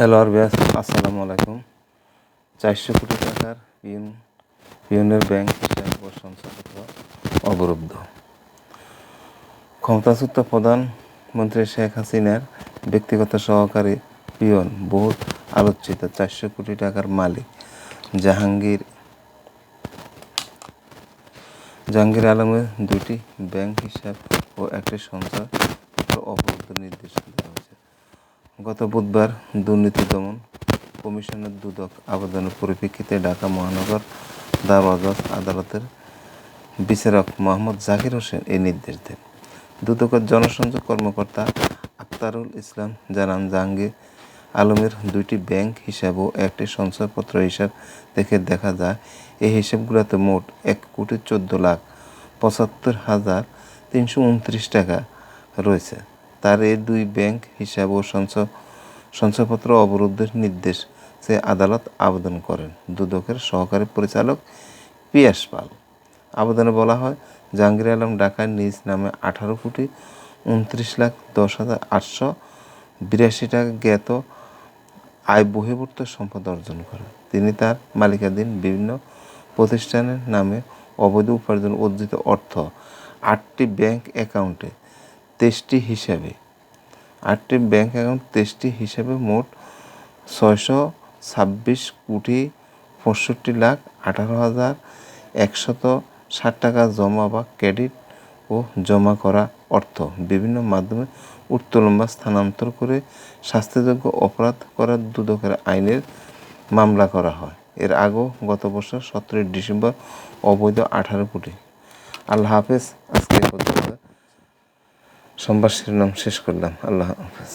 Hello আর আরবিয়াস আসসালামু আলাইকুম। চারশো কোটি টাকার পিএন পিএনের ব্যাংক হিসাব ও অবরুদ্ধ। ক্ষমতাচ্যুত প্রধানমন্ত্রী শেখ হাসিনার ব্যক্তিগত সহকারী পিয়ন বহু আলোচিত চারশো কোটি টাকার মালিক জাহাঙ্গীর। জাহাঙ্গীর আলমের দুটি ব্যাংক হিসাব ও একটি সঞ্চয় অবরুদ্ধ নির্দেশ দেওয়া হয়েছে। গত বুধবার দুর্নীতি দমন কমিশনের দুদক আবেদনের পরিপ্রেক্ষিতে ঢাকা মহানগর দারওয়াজ আদালতের বিচারক মোহাম্মদ জাকির হোসেন এই নির্দেশ দেন। দুদকের জনসংযোগ কর্মকর্তা আক্তারুল ইসলাম জানান, জাহাঙ্গীর আলমের দুইটি ব্যাংক হিসাব ও একটি সঞ্চয়পত্র হিসাব দেখে দেখা যায়, এই হিসাবগুলোতে মোট এক কোটি চোদ্দ লাখ পঁচাত্তর হাজার তিনশো উনত্রিশ টাকা রয়েছে। তার এই দুই ব্যাংক হিসাব ও সঞ্চয়পত্র অবরোধের নির্দেশ সে আদালত আবেদন করেন। দুদকের সহকারী পরিচালক পিয়াস পাল। আবেদনে বলা হয়, জাহাঙ্গীর আলম ঢাকায় নিজ নামে আঠারো কোটি উনত্রিশ লাখ দশ হাজার আটশো বিরাশি টাকা জ্ঞাত আয় বহির্ভূত সম্পদ অর্জন করেন। তিনি তার মালিকাধীন বিভিন্ন প্রতিষ্ঠানের নামে অবৈধ উপার্জন অর্জিত অর্থ আটটি ব্যাংক অ্যাকাউন্টে তেইশটি হিসাবে। আটটি ব্যাংক অ্যাকাউন্ট তেইশটি হিসাবে মোট ছয়শো ছাব্বিশ কোটি পঁয়ষট্টি লাখ আঠারো হাজার একশত ষাট টাকা জমা বা ক্রেডিট ও জমা করা অর্থ। বিভিন্ন মাধ্যমে উত্তোলন বা স্থানান্তর করে শাস্তিযোগ্য অপরাধ করার দুদকের আইনের মামলা করা হয়। এর আগেও গত বছর সতেরোই ডিসেম্বর অবৈধ আঠারো কোটি। আল্লাহ হাফেজ, আজকে সোমবার শিরোনাম শেষ করলাম। আল্লাহ হাফেজ।